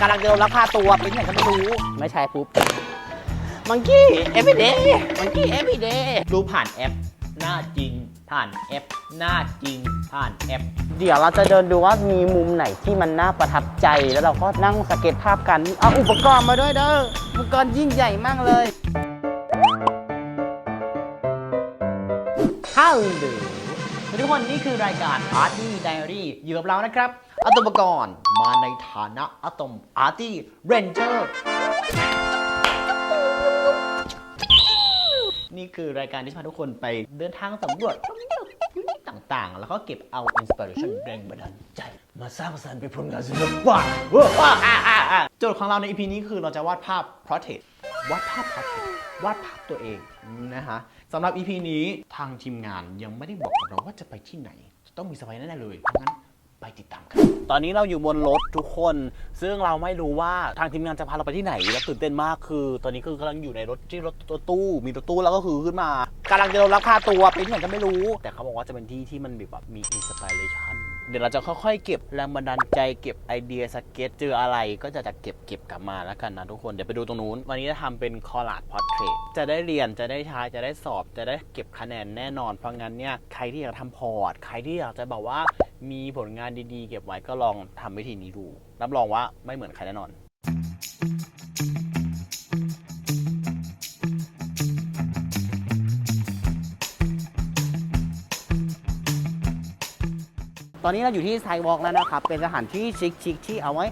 กำลังจะโดนลักพาตัวเป็นไหนก็ไม่รู้ไม่ใช่ปุ๊บมังกี้เอฟ y d เดย์มังกี้เอฟ y d เดย์ดูผ่านแอป หน้าจริง ผ่านแอป หน้าจริง ผ่านแอป เดี๋ยวเราจะเดินดูว่ามีมุมไหนที่มันน่าประทับใจแล้วเราก็นั่งสเก็ตภาพกันเอาอุปกรณ์มาด้วยเด้ออุปกรณ์ยิ่งใหญ่มากเลยฮัลโหล สวัสดีทุกคนนี่คือรายการ Arty Diary อยู่กับเรานะครับอะตอมกรมาในฐานะอะตอม Arty Ranger นี่คือรายการที่พาทุกคนไปเดินทางสำรวจต่างๆ แล้วก็เก็บเอาอินสปิเรชันแรงบันดาลใจ มาสร้างสรรค์เป็นผลงานศิลปะว้าวอะอะอะอะโจทย์ของเราใน EP นี้คือเราจะวาดภาพ portrait วาดภาพ portrait วาดภาพตัวเองนะฮะ สำหรับ EP นี้ทางทีมงานยังไม่ได้บอกกับเราว่าจะไปที่ไหน จะต้องมีสไปแน่ๆเลยเพราะงั้นไปติดตามกัน ตอนนี้เราอยู่บนรถทุกคน ซึ่งเราไม่รู้ว่าทางทีมงานจะพาเราไปที่ไหน และตื่นเต้นมากคือ ตอนนี้คือกำลังอยู่ในรถที่รถตัวตู้ มีรถตู้แล้วก็คือขึ้นมากำลังจะโดนลักพาตัวไปที่ไหนก็ไม่รู้ แต่เขาบอกว่าจะเป็นที่ที่มันแบบมีอินสปิเรชัน เดี๋ยวเราจะค่อยๆ เก็บแรงบันดาลใจเก็บไอเดียสเก็ตเจออะไรก็จะจะเก็บเก็บกลับมาแล้วกันนะทุกคนเดี๋ยวไปดูตรงนู้น วันนี้จะทำเป็นคอลาดพอร์เทรตจะได้เรียนจะได้ใช้จะได้สอบ จะได้เก็บคะแนนแน่นอนเพราะงั้นเนี่ยใครที่อยากทำพอร์ตใครที่อยากจะแบบว่ามีผลงานดีๆ เก็บไว้ก็ลองทำวิธีนี้ดูรับรองว่าไม่เหมือนใครแน่นอน ตอนนี้เราอยู่ที่ไซวอล์กแล้วนะครับ เป็นสถานที่ชิคๆที่เอาไว้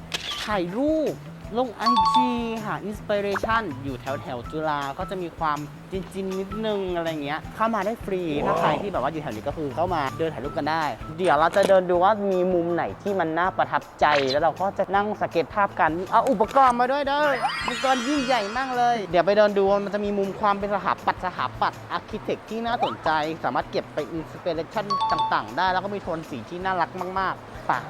ถ่ายรูป ลงไอจีหาอินสปิเรชันอยู่แถวแถวๆจุฬาก็จะมีความจินๆนิดนึงอะไรเงี้ยเข้ามาได้ฟรีถ้าใครที่แบบว่าอยู่แถวนี้ก็คือเข้ามาเดินถ่ายรูปกันได้ เดี๋ยวเราจะเดินดูว่ามีมุมไหนที่มันน่าประทับใจ แล้วเราก็จะนั่งสเก็ตภาพกันเอาอุปกรณ์มาด้วยเด้ออุปกรณ์ยิ่งใหญ่มากเลย เดี๋ยวไปเดินดูว่ามันจะมีมุมความเป็นสถาปัตย์สถาปัตย์อาร์เคเต็กที่น่าสนใจ สามารถเก็บไปอินสปิเรชันต่าง ๆ ได้แล้วก็มีโทนสีที่น่ารักมากๆป่ะ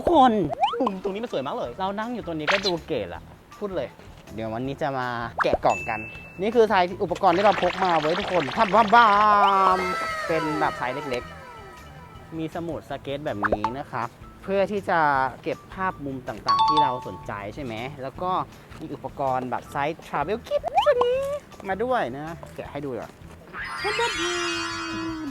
ทุกคนมุมตรงนี้มันสวยมากเลย เรานั่งอยู่ตรงนี้ก็ดูเก๋ละพูดเลย เดี๋ยววันนี้จะมาแกะกล่องกัน นี่คือไซส์อุปกรณ์ที่เราพกมาไว้ทุกคนทับบ้ามบ้ามเป็นแบบไซส์เล็กๆ มีสมุดสเก็ตแบบนี้นะครับเพื่อที่จะเก็บภาพมุมต่างๆ ที่เราสนใจใช่ไหม แล้วก็มีอุปกรณ์แบบไซส์ Travel Kit ตัวนี้มาด้วยนะ แกะให้ดูก่อน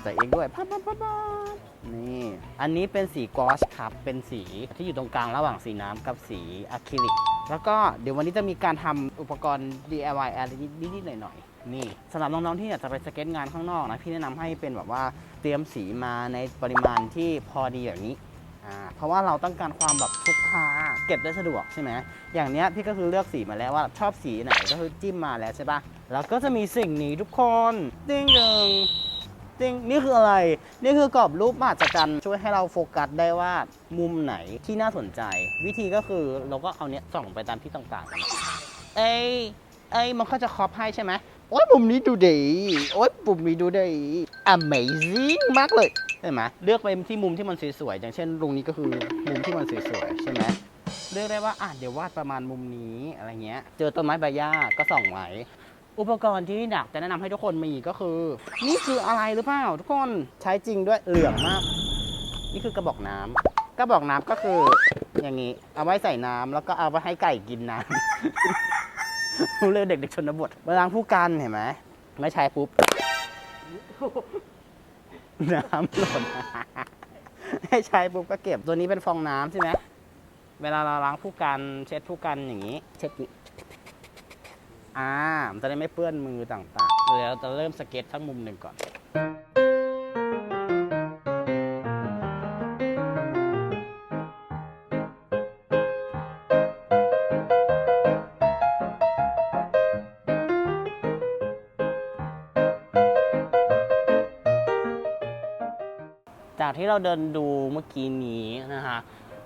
ใส่เองด้วยพับพับพับพับ นี่ อันนี้เป็นสีกอชครับ เป็นสีที่อยู่ตรงกลางระหว่างสีน้ำกับสีอะคริลิก แล้วก็เดี๋ยววันนี้จะมีการทำอุปกรณ์ DIY อะไรนิดๆหน่อยๆ นี่สำหรับน้องๆที่อยากจะไปสเก็ตงานข้างนอกนะ พี่แนะนำให้เป็นแบบว่าเตรียมสีมาในปริมาณที่พอดีแบบนี้เพราะว่าเราต้องการความแบบพกพาเก็บได้สะดวกใช่ไหมอย่างเนี้ยพี่ก็คือเลือกสีมาแล้วว่าชอบสีไหนก็คือจิ้มมาแล้วใช่ปะแล้วก็จะมีสิ่งนี้ทุกคน ติ้งหนึ่ง จริงนี่คืออะไร นี่คือกรอบรูปมหัศจรรย์ช่วยให้เราโฟกัสได้ว่ามุมไหนที่น่าสนใจ วิธีก็คือเราก็เอาเนี้ยส่องไปตามที่ต่างๆ เอ้ยเอ้ยมันก็จะครอบให้ใช่ไหมโอ้ยมุมนี้ดูดี โอ้ยมุมนี้ดูดี amazing มากเลยใช่ไหมเลือกไปที่มุมที่มันสวยๆอย่างเช่นตรงนี้ก็คือมุมที่มันสวยๆใช่ไหมเลือกได้ว่าอะเดี๋ยววาดประมาณมุมนี้อะไรเงี้ย เจอต้นไม้ใบหญ้าก็ส่องไว้ อุปกรณ์ที่อยากจะแนะนำให้ทุกคนมีก็คือ นี่คืออะไรหรือเปล่าทุกคนใช้จริงด้วยเหลืองมาก นี่คือกระบอกน้ำกระบอกน้ำก็คืออย่างนี้ เอาไว้ใส่น้ำแล้วก็เอาไว้ให้ไก่กินน้ำ รู้เลยเด็กๆชนบทเวลาผู้กันเห็นไหมไม่ใช้ปุ๊บ น้ำหล่น ให้ใช้ปุ๊บก็เก็บตัวนี้เป็นฟองน้ำใช่ไหม เวลาเราล้างผู้กันเช็ดผู้กันอย่างนี้ เช็ดนี้ อ่ามันจะได้ไม่เปื้อนมือต่างๆเดี๋ยวจะเริ่มสเก็ตทั้งมุมหนึ่งก่อนจากที่เราเดินดูเมื่อกี้นี้นะฮะ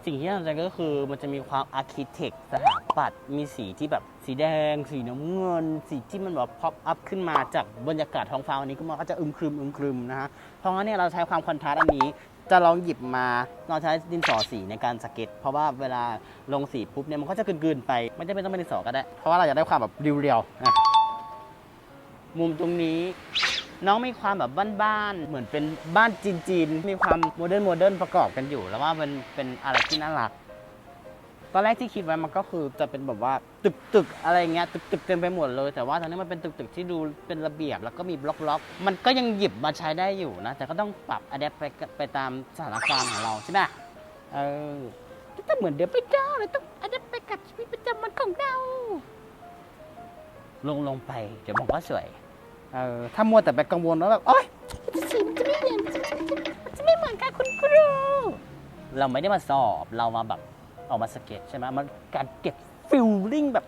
สิ่งที่น่าสนใจก็คือมันจะมีความอาร์เคเต็กสถาปัตย์มีสีที่แบบสีแดง สีน้ำเงิน สีที่มันแบบพ็อปอัพขึ้นมาจากบรรยากาศท้องฟ้าวันนี้ก็มันก็จะอึมครึมอึมครึมนะฮะเพราะงั้นเนี่ยเราใช้ความคอนทราสต์อันนี้จะลองหยิบมาเราใช้ดินสอสีในการสเก็ต เพราะว่าเวลาลงสีปุ๊บเนี่ยมันก็จะกลืนๆไป ไม่จำเป็นต้องเป็นดินสอก็ได้ เพราะว่าเราอยากได้ความแบบเรียวๆนะมุมตรงนี้ น้องมีความแบบบ้านๆเหมือนเป็นบ้านจีนๆมีความโมเดิร์นโมเดิร์นประกอบกันอยู่แล้วว่ามันเป็นอะไรที่น่ารักตอนแรกที่คิดไว้มันก็คือจะเป็นแบบว่าตึกตึกๆอะไรเงี้ยตึกตึกๆเต็มไปหมดเลย แต่ว่าตอนนี้มันเป็นตึกตึกๆที่ดูเป็นระเบียบ แล้วก็มีบล็อกล็อกๆมันก็ยังหยิบมาใช้ได้อยู่นะ แต่ก็ต้องปรับอัดแอปไปไปตามสถานการณ์ของเราใช่ไหมเออแต่เหมือนเดิมไม่ได้เลยต้องอัดแอปไปกับชีวิตประจำวันของเรา ลงลงไปเดี๋ยวบอกว่าสวย เออถ้ามัวแต่ไปกังวลว่าแบบโอ๊ยฉันจะไม่เหมือนมันจะไม่เหมือนกับคุณครู เราไม่ได้มาสอบเรามาแบบออกมาสเก็ตใช่ไหมมันการเก็บฟิลลิ่งแบบ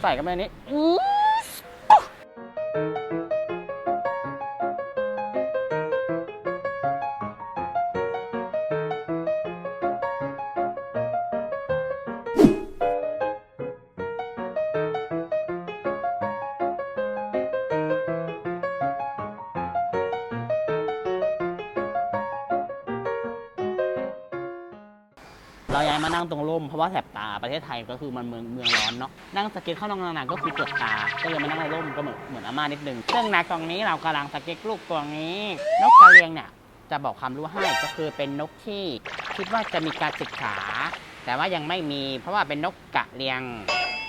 ใส่กันไปในนี้ ตรงร่มเพราะว่าแสบตาประเทศไทยก็คือมันเมืองเมืองร้อนเนาะนั่งสเก็ตเข้านอนนานๆก็คือปวดตา ก็เลยมานั่งในร่มก็เหมือนเหมือนอาม่านิดนึงซึ่งนกล่องนี้เรากำลังสเก็ตลูกตัวนี้ นกกระเรียงเนี่ยจะบอกความรู้ให้ก็คือเป็นนกที่คิดว่าจะมีการศึกษา แต่ว่ายังไม่มีเพราะว่าเป็นนกกระเรียง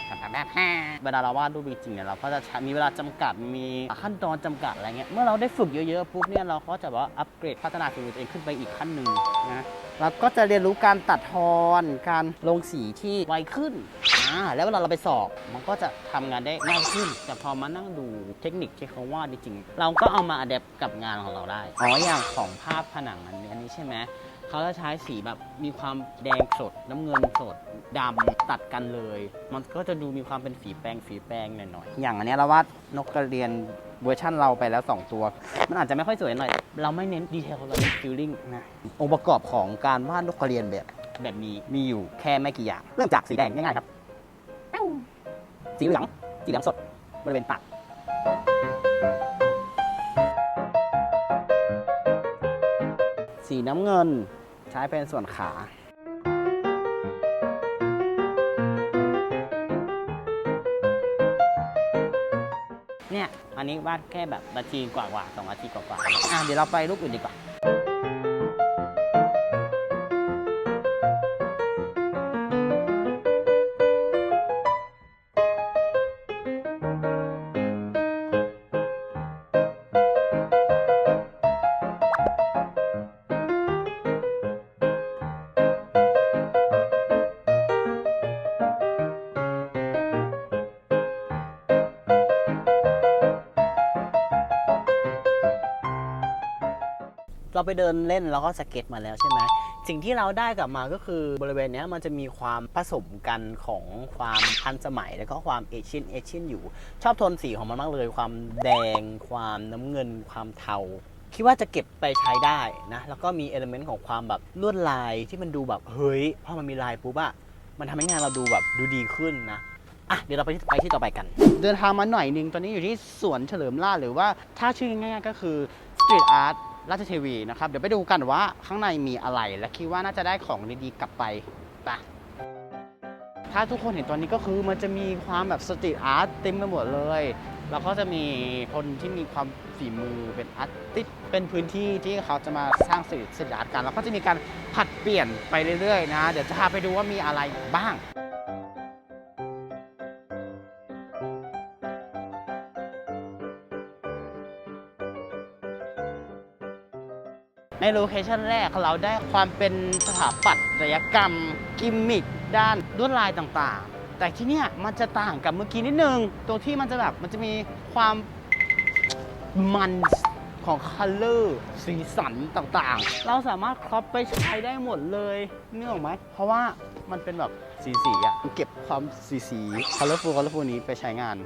แบบแบบเวลาเราวาดรูปจริงๆเนี่ยเราก็จะมีเวลาจำกัดมีขั้นตอนจำกัดอะไรเงี้ยเมื่อเราได้ฝึกเยอะๆปุ๊บเนี่ยเราก็จะว่าอัปเกรดพัฒนาตัวเองขึ้นไปอีกขั้นหนึ่งนะ เราก็จะเรียนรู้การตัดทอนการลงสีที่ไวขึ้นอ่าแล้วเวลาเราไปสอบมันก็จะทำงานได้ง่ายขึ้น แต่พอมานั่งดูเทคนิคที่เขาวาดจริงๆเราก็เอามาอัดแอปกับงานของเราได้อ๋ออย่างของภาพผนังอันนี้ใช่ไหมเขาจะใช้สีแบบมีความแดงสดน้ำเงินสดดำตัดกันเลย มันก็จะดูมีความเป็นฝีแปรงฝีแปรงหน่อยๆอย่างอันนี้เราวาดนกกระเรียน เวอร์ชั่นเราไปแล้ว 2 ตัว มันอาจจะไม่ค่อยสวยหน่อย เราไม่เน้นดีเทลเราเน้นฟิลลิ่งนะ องค์ประกอบของการวาดนกกระเรียนแบบแบบนี้มีอยู่แค่ไม่กี่อย่าง เริ่มจากสีแดงง่ายๆครับ สีเหลือง สีเหลืองสดบริเวณปากสีน้ำเงินใช้เป็นส่วนขา อันนี้วาดแค่แบบนาทีกว่าๆสองนาทีกว่าๆอะเดี๋ยวเราไปรูปอื่นดีกว่า เราไปเดินเล่นแล้วก็สเก็ตมาแล้วใช่ไหมสิ่งที่เราได้กลับมาก็คือบริเวณนี้มันจะมีความผสมกันของความทันสมัย แล้วก็ความเอเชียนเอเชียนอยู่ ชอบโทนสีของมันมากเลย ความแดง ความน้ำเงิน ความเทาคิดว่าจะเก็บไปใช้ได้นะ แล้วก็มีเอลเมนต์ของความแบบลวดลายที่มันดูแบบเฮ้ยพอมันมีลายปุ๊บอะมันทำให้งานเราดูแบบดูดีขึ้นนะอะเดี๋ยวเราไปที่ไปที่ต่อไปกัน เดินทางมาหน่อยนึงตอนนี้อยู่ที่สวนเฉลิมราชหรือว่าถ้าชื่อง่ายๆก็คือ Street Art ราชเทวีนะครับ เดี๋ยวไปดูกันว่าข้างในมีอะไร และคิดว่าน่าจะได้ของดีๆกลับไปไปถ้าทุกคนเห็นตอนนี้ก็คือมันจะมีความแบบสตรีทอาร์ตเต็มไปหมดเลย แล้วก็จะมีคนที่มีความฝีมือเป็นอาร์ติสเป็นพื้นที่ที่เขาจะมาสร้างสตรีทอาร์ตกัน แล้วก็จะมีการผัดเปลี่ยนไปเรื่อยๆนะ เดี๋ยวจะพาไปดูว่ามีอะไรบ้าง ในโลเคชันแรกเราได้ความเป็นสถาปัตยกรรม กิมมิคด้านลวดลายต่างๆ แต่ที่เนี่ยมันจะต่างกับเมื่อกี้นิดนึงตรงที่มันจะแบบมันจะมีความมันของคัลเลอร์สีสันต่างๆ เราสามารถครอปไปใช้ได้หมดเลยนึกออกไหม เพราะว่ามันเป็นแบบสีๆอะเก็บความสีๆ colorful colorful นี้ไปใช้งาน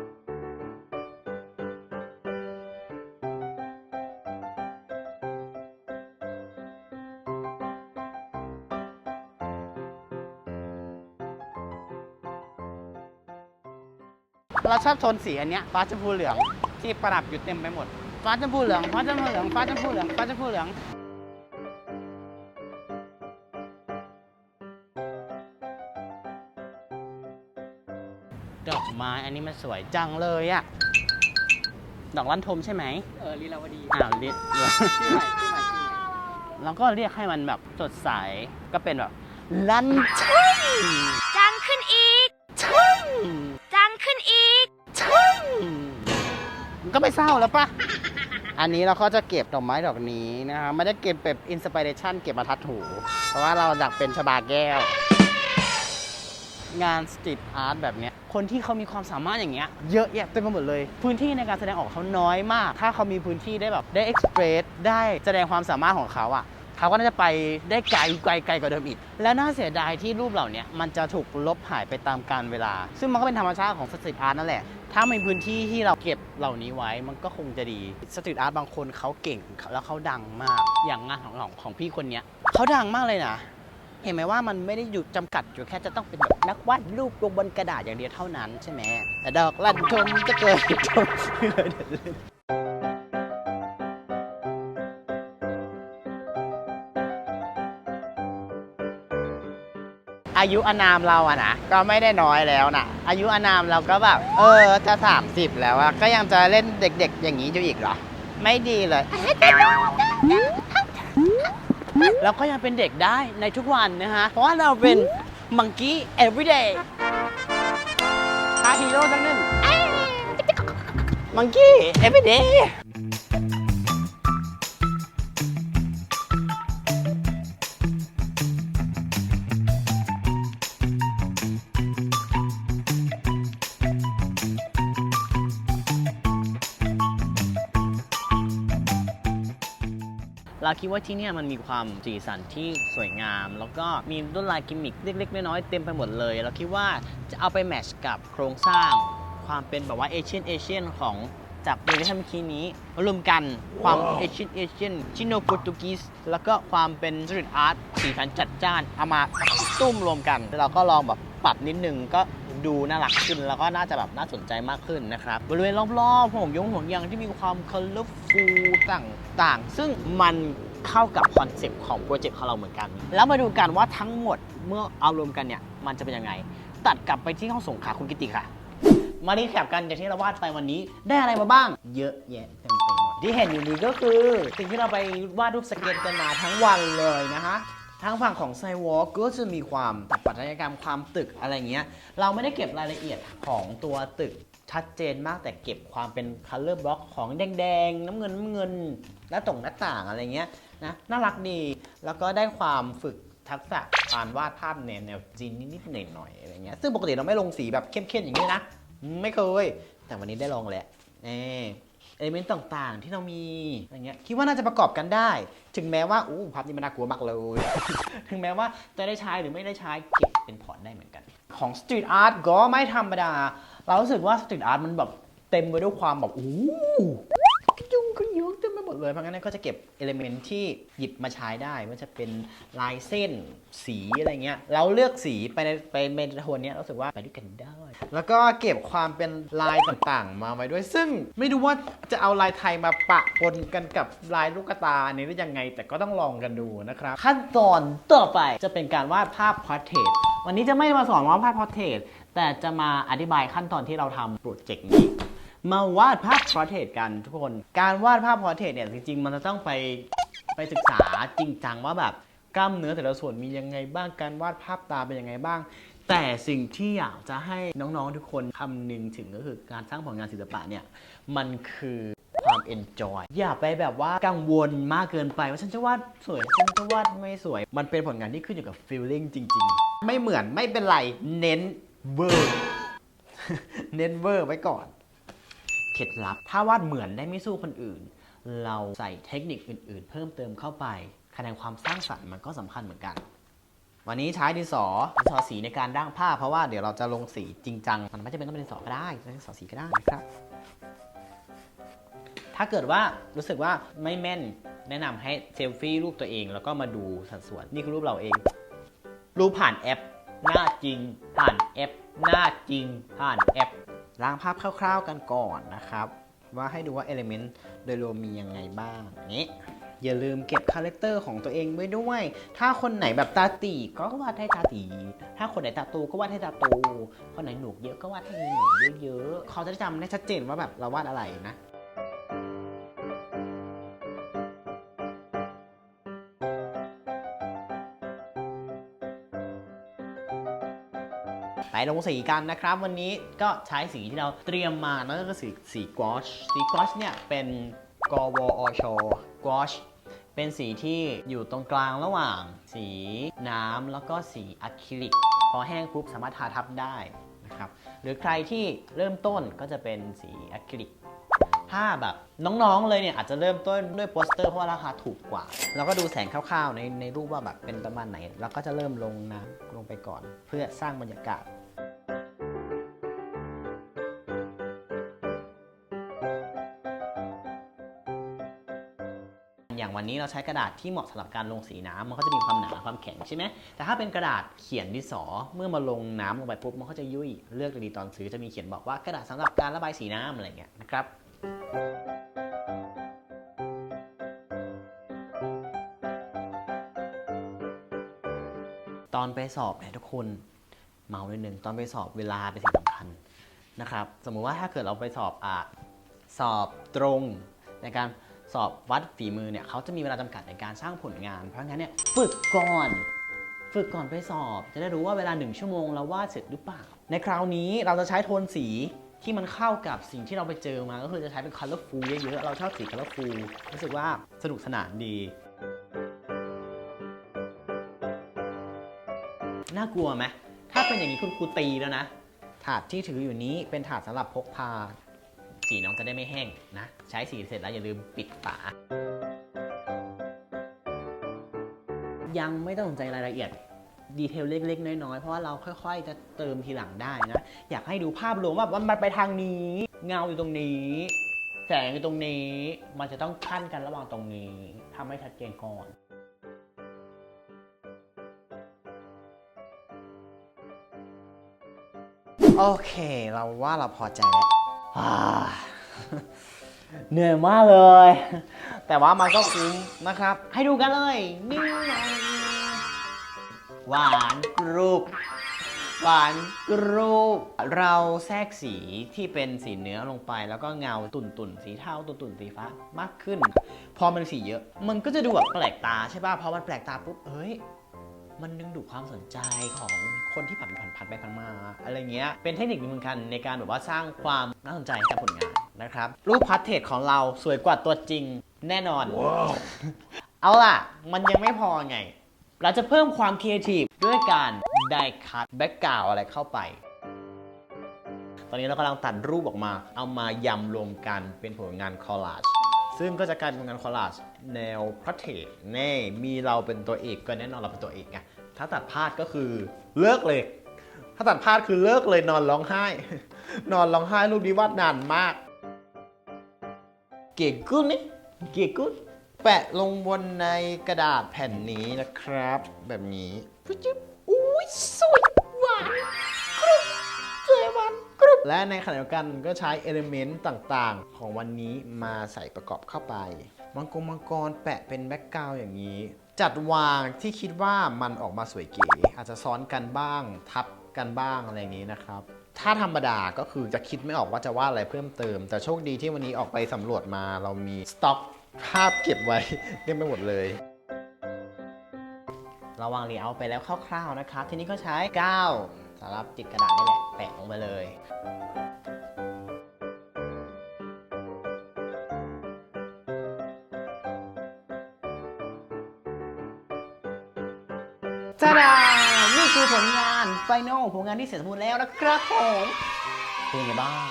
เราชอบโทนสีอันเนี้ยฟ้าชมพูเหลืองที่ประดับอยู่เต็มไปหมด ฟ้าชมพูเหลืองฟ้าชมพูเหลืองฟ้าชมพูเหลืองฟ้าชมพูเหลืองดอกไม้อันนี้มันสวยจังเลยอะดอกลั่นทมใช่ไหมเออลีลาวดีอ้าวเรียกชื่อใหม่ชื่อใหม่ชื่อใหม่เราก็เรียกให้มันแบบสดใสก็เป็นแบบลั่นทม ก็ไม่เศร้าแล้วปะอันนี้เราก็จะเก็บดอกไม้ดอกนี้นะครับไม่ได้เก็บแบบอินสปิเรชันเก็บมาทัดถู เพราะว่าเราอยากเป็นชบาแก้ว งานสตรีทอาร์ตแบบเนี้ยคนที่เขามีความสามารถอย่างเงี้ยเยอะแยะเต็มไปหมดเลย พื้นที่ในการแสดงออกเขาน้อยมาก ถ้าเขามีพื้นที่ได้แบบได้เอ็กซ์เพรสได้แสดงความสามารถของเขาอะเขาก็น่าจะไปได้ไกลไกลไกลกว่าเดิมอีก และน่าเสียดายที่รูปเหล่านี้มันจะถูกลบหายไปตามกาลเวลา ซึ่งมันก็เป็นธรรมชาติของสตรีทอาร์ตนั่นแหละ ถ้ามีพื้นที่ที่เราเก็บเหล่านี้ไว้มันก็คงจะดีสตรีทอาร์ตบางคนเขาเก่งแล้วเขาดังมากอย่างงานของของของพี่คนเนี้ยเขาดังมากเลยนะ เห็นไหมว่ามันไม่ได้อยู่จำกัดอยู่แค่จะต้องเป็นแบบนักวาดรูปลงบนกระดาษอย่างเดียวเท่านั้นใช่ไหมแต่ดอกลั่นทมจะเกิดทม อายุอนามเราอะนะก็ไม่ได้น้อยแล้วนะอายุอนามเราก็แบบเออจะ30แล้วอะก็ยังจะเล่นเด็ก ๆ อย่างนี้อยู่อีกเหรอ ไม่ดีเลย เราก็ยังเป็นเด็กได้ในทุกวันนะฮะ เพราะว่าเราเป็นมังกี้ everyday พาฮีโร่สักหนึ่งมังกี้ everyday เราคิดว่าที่นี่มันมีความสีสันที่สวยงาม แล้วก็มีลวดลายกิมมิคเล็กๆน้อยๆเต็มไปหมดเลย เราคิดว่าจะเอาไปแมทช์กับโครงสร้าง ความเป็นแบบว่าเอเชียนเอเชียนของจากเรื่องที่ทำเมื่อกี้นี้รวมกันความเอเชียนเอเชียนชิโนโปรตุกีสแล้วก็ความเป็นสตรีทอาร์ตสีสันจัดจ้านเอามาตุ้มรวมกันแล้วเราก็ลองแบบปรับนิดนึงก็ ดูน่ารักขึ้น แล้วก็น่าจะแบบน่าสนใจมากขึ้นนะครับ บริเวณรอบๆห่วงยงห่วงยางที่มีความคัลเลอร์ฟูต่างๆ ซึ่งมันเข้ากับคอนเซปต์ของโปรเจกต์ของเราเหมือนกัน แล้วมาดูกันว่าทั้งหมดเมื่อเอารวมกันเนี่ยมันจะเป็นยังไง ตัดกลับไปที่ห้องส่งขาคุณกิติค่ะ มารีแคปกันจากที่เราวาดไปวันนี้ได้อะไรมาบ้าง เยอะแยะเต็มไปหมดที่เห็นอยู่นี้ก็คือ สิ่งที่เราไปวาดรูปสเก็ตกันมาทั้งวันเลยนะฮะ ทางฝั่งของไซวอล์กก็จะมีความสถาปัตยกรรมความตึกอะไรเงี้ย เราไม่ได้เก็บรายละเอียดของตัวตึกชัดเจนมากแต่เก็บความเป็น color block ของแดงๆ น้ำเงินน้ำเงินหน้าต่งหน้าต่างอะไรเงี้ยนะน่ารักดีแล้วก็ได้ความฝึกทักษะการวาดภาพแนวแนวจีนนิดๆหน่อยๆอะไรเงี้ยซึ่งปกติเราไม่ลงสีแบบเข้มๆอย่างนี้นะ ไม่เคย แต่วันนี้ได้ลองแหละเอ เอลิเมนต์ต่างๆ ที่เรามีอะไรเงี้ยคิดว่าน่าจะประกอบกันได้ ถึงแม้ว่าอู้ภาพนี้มันน่ากลัวมากเลย ถึงแม้ว่าจะได้ใช้หรือไม่ได้ใช้เก็บเป็นพอร์ตได้เหมือนกัน ของสตรีทอาร์ตก็ไม่ธรรมดา เรารู้สึกว่าสตรีทอาร์ตมันแบบเต็มไปด้วยความแบบอู้กระยุงกระยุงเต็มไปหมดเลย เพราะงั้นก็จะเก็บเอลิเมนต์ที่หยิบมาใช้ได้ว่าจะเป็นลายเส้นสีอะไรเงี้ย เราเลือกสีไปในไปในโทนเนี้ยรู้สึกว่าไปด้วยกันได้ แล้วก็เก็บความเป็นลายต่างๆ มาไว้ด้วย ซึ่งไม่รู้ว่าจะเอาลายไทยมาปะปนกันกับลายลูกตาอันนี้ได้ยังไง แต่ก็ต้องลองกันดูนะครับ ขั้นตอนต่อไปจะเป็นการวาดภาพพอร์เทรตวันนี้จะไม่มาสอนวาดภาพพอร์เทรตแต่จะมาอธิบายขั้นตอนที่เราทำโปรเจกต์นี้มาวาดภาพพอร์เทรตกันทุกคน การวาดภาพพอร์เทรตเนี่ยจริงๆ มันจะต้องไปไปศึกษาจริงจังว่าแบบกล้ามเนื้อแต่ละส่วนมียังไงบ้าง การวาดภาพตาเป็นยังไงบ้าง แต่สิ่งที่อยากจะให้น้องๆทุกคนคำนึงถึงก็คือการสร้างผลงานศิลปะเนี่ย มันคือความ enjoy อย่าไปแบบว่ากังวลมากเกินไป ว่าฉันจะวาดสวย ฉันจะวาดไม่สวย มันเป็นผลงานที่ขึ้นอยู่กับ feeling จริง ๆ ไม่เหมือนไม่เป็นไร เน้นเวอร์เน้นเวอร์ไว้ก่อนเคล็ดลับ ถ้าวาดเหมือนได้ไม่สู้คนอื่น เราใส่เทคนิคอื่น ๆ เพิ่มเติมเข้าไปคะแนนความสร้างสรรค์มันก็สำคัญเหมือนกัน วันนี้ใช้ดินสอดินสอสีในการร่างภาพเพราะว่าเดี๋ยวเราจะลงสีจริงจัง มันไม่จำเป็นต้องเป็นดินสอก็ได้ดินสอสีก็ได้นะครับ ถ้าเกิดว่ารู้สึกว่าไม่แม่นแนะนำให้เซลฟี่รูปตัวเอง แล้วก็มาดูสัดส่วนนี่คือรูปเราเอง รูปผ่านแอป หน้าจริง ผ่านแอป หน้าจริง ผ่านแอปล้างภาพคร่าวๆกันก่อนนะครับ ว่าให้ดูว่าเอลิเมนต์โดยรวมมียังไงบ้างนี้ อย่าลืมเก็บคาแรคเตอร์ของตัวเองไว้ด้วย ถ้าคนไหนแบบตาตีก็วาดให้ตาตี ถ้าคนไหนตาโตก็วาดให้ตาโต คนไหนหนวกเยอะก็วาดให้หนวกเยอะๆเขาจะจำได้ชัดเจนว่าแบบเราวาดอะไรนะไปลงสีกันนะครับ วันนี้ก็ใช้สีที่เราเตรียมมานั่นก็คือสีกวอชสีกวอชเนี่ยเป็น กวอชกวอชเป็นสีที่อยู่ตรงกลางระหว่าง สีน้ำแล้วก็สีอะคริลิก พอแห้งปุ๊บสามารถทาทับได้นะครับ หรือใครที่เริ่มต้นก็จะเป็นสีอะคริลิก ถ้าแบบน้องๆเลยเนี่ยอาจจะเริ่มต้นด้วยโปสเตอร์เพราะว่าราคาถูกกว่า แล้วก็ดูแสงคร่าวๆในในรูปว่าแบบเป็นประมาณไหน แล้วก็จะเริ่มลงน้ำลงไปก่อน เพื่อสร้างบรรยากาศ วันนี้เราใช้กระดาษที่เหมาะสำหรับการลงสีน้ำมันก็จะมีความหนาความแข็งใช่ไหมแต่ถ้าเป็นกระดาษเขียนดินสอเมื่อมาลงน้ำลงไปปุ๊บมันก็จะยุ่ยเลือกดีตอนซื้อจะมีเขียนบอกว่ากระดาษสำหรับการระบายสีน้ำอะไรเงี้ยนะครับตอนไปสอบเนี่ยทุกคนเมาเลยหนึ่งตอนไปสอบเวลาเป็นสิ่งสำคัญนะครับ สมมุติว่าถ้าเกิดเราไปสอบอะสอบตรงในการ สอบวัดฝีมือเนี่ยเขาจะมีเวลาจำกัดในการสร้างผลงาน เพราะงั้นเนี่ยฝึกก่อน ฝึกก่อนไปสอบ จะได้รู้ว่าเวลาหนึ่งชั่วโมงเราวาดเสร็จหรือเปล่า ในคราวนี้เราจะใช้โทนสีที่มันเข้ากับสิ่งที่เราไปเจอมา ก็คือจะใช้เป็น colorful เยอะๆ เราชอบสี colorful รู้สึกว่าสนุกสนานดีน่ากลัวไหมถ้าเป็นอย่างนี้คุณครูตีแล้วนะ ถาดที่ถืออยู่นี้เป็นถาดสำหรับพกพา สีน้องจะได้ไม่แห้งนะ ใช้สีเสร็จแล้วอย่าลืมปิดฝายังไม่ต้องสนใจรายละเอียดดีเทลเล็ก ๆ น้อย ๆ เพราะว่าเราค่อย ๆ จะเติมทีหลังได้นะ อยากให้ดูภาพรวมว่ามันไปทางนี้ เงาอยู่ตรงนี้ แสงอยู่ตรงนี้ มันจะต้องขั้นกันระหว่างตรงนี้ทำให้ชัดเจนก่อนโอเค เราว่าเราพอใจแล้ว เหนื่อยมากเลย แต่ว่ามันก็คุ้มนะครับ ให้ดูกันเลยนี่หวานกรุบหวานกรุบเราแทรกสีที่เป็นสีเนื้อลงไป แล้วก็เงาตุ่นตุ่นสีเทาตุ่นตุ่นสีฟ้ามากขึ้น พอมันสีเยอะ มันก็จะดูแบบแปลกตาใช่ป่ะพอมันแปลกตาปุ๊บเฮ้ย มันดึงดูดความสนใจของคนที่ผ่านผ่านผ่านไปผ่านมาอะไรเงี้ยเป็นเทคนิคหนึ่งเหมือนกันในการแบบว่าสร้างความน่าสนใจให้กับผลงานนะครับรูปพัดเทจของเราสวยกว่าตัวจริงแน่นอน เอาล่ะ มันยังไม่พอไง เราจะเพิ่มความครีเอทีฟด้วยการได้คัดแบ็กกราวอะไรเข้าไป ตอนนี้เรากำลังตัดรูปออกมา เอามายำรวมกันเป็นผลงานคอลลาจซึ่งก็จะกลายเป็นงานคอลลาจ แนวพระเทศแน่มีเราเป็นตัวเอกก็แน่นอนเราเป็นตัวเอกไงถ้าตัดพลาดก็คือเลิกเลย ถ้าตัดพลาดคือเลิกเลยนอนร้องไห้ นอนร้องไห้รูปนี้วาดนานมาก เก๋กุ้นนี่เก๋กุ้นแปะลงบนในกระดาษแผ่นนี้นะครับ แบบนี้ปุ๊จิ๊บอุ้ยสวยหวานกรุบสวยหวานกรุบและในขณะเดียวกันก็ใช้เอลิเมนต์ต่างๆ ของวันนี้มาใส่ประกอบเข้าไป มังกรมังกรแปะเป็นแบ็กกราวอย่างนี้ จัดวางที่คิดว่ามันออกมาสวยเก๋อาจจะซ้อนกันบ้าง ทับกันบ้างอะไรอย่างนี้นะครับ ถ้าธรรมดาก็คือจะคิดไม่ออกว่าจะวาดอะไรเพิ่มเติม แต่โชคดีที่วันนี้ออกไปสำรวจมาเรามีสต็อกภาพเก็บไว้เต็มไปหมดเลยเราวางเรียเอาไปแล้วคร่าวๆนะครับ ทีนี้ก็ใช้ก้าวสำหรับติดกระดาษนี่แหละ แปะลงไปเลย จ้าดานี่คือผลงานไฟนอลผลงานที่เสร็จสมบูรณ์แล้วนะครับผมเป็นยังไงบ้าง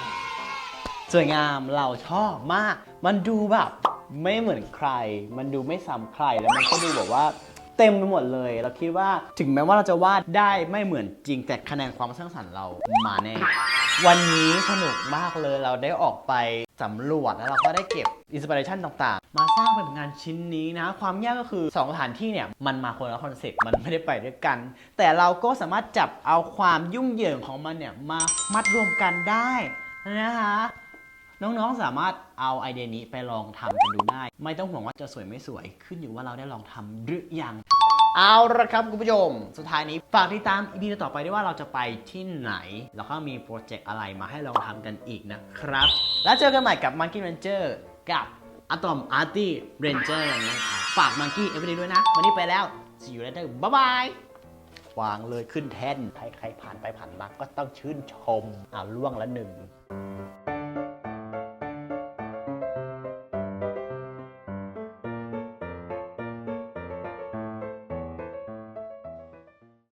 สวยงามเราชอบมาก มันดูแบบ ไม่เหมือนใคร มันดูไม่ซ้ำใครแล้วมันก็ดูแบบว่า เต็มไปหมดเลย เราคิดว่าถึงแม้ว่าเราจะวาดได้ไม่เหมือนจริงแต่คะแนนความสร้างสรรค์เรามาแน่ วันนี้สนุกมากเลยเราได้ออกไปสำรวจแล้วเราก็ได้เก็บอินสปิเรชันต่างๆ มาสร้างเป็นผลงานชิ้นนี้นะ ความยากก็คือสองสถานที่เนี่ยมันมาคนละคอนเซ็ปต์มันไม่ได้ไปด้วยกัน แต่เราก็สามารถจับเอาความยุ่งเหยิงของมันเนี่ยมามัดรวมกันได้นะคะ น้องๆ สามารถเอาไอเดียนี้ไปลองทำกันดูได้ ไม่ต้องห่วงว่าจะสวยไม่สวย ขึ้นอยู่ว่าเราได้ลองทำหรือยัง เอาละครับคุณผู้ชม สุดท้ายนี้ฝากติดตามอีพีต่อไปด้วยว่าเราจะไปที่ไหน แล้วก็มีโปรเจกต์อะไรมาให้เราทำกันอีกนะครับ แล้วเจอกันใหม่กับ Monkey Ranger กับอะตอม Arty Ranger นะครับฝาก Monkey e v e r y ด้วยนะ วันนี้ไปแล้ว see you later bye bye วางเลยขึ้นแท่นใครๆผ่านไปผ่านมาก็ต้องชื่นชมอ่าล่วงละหนึ่ง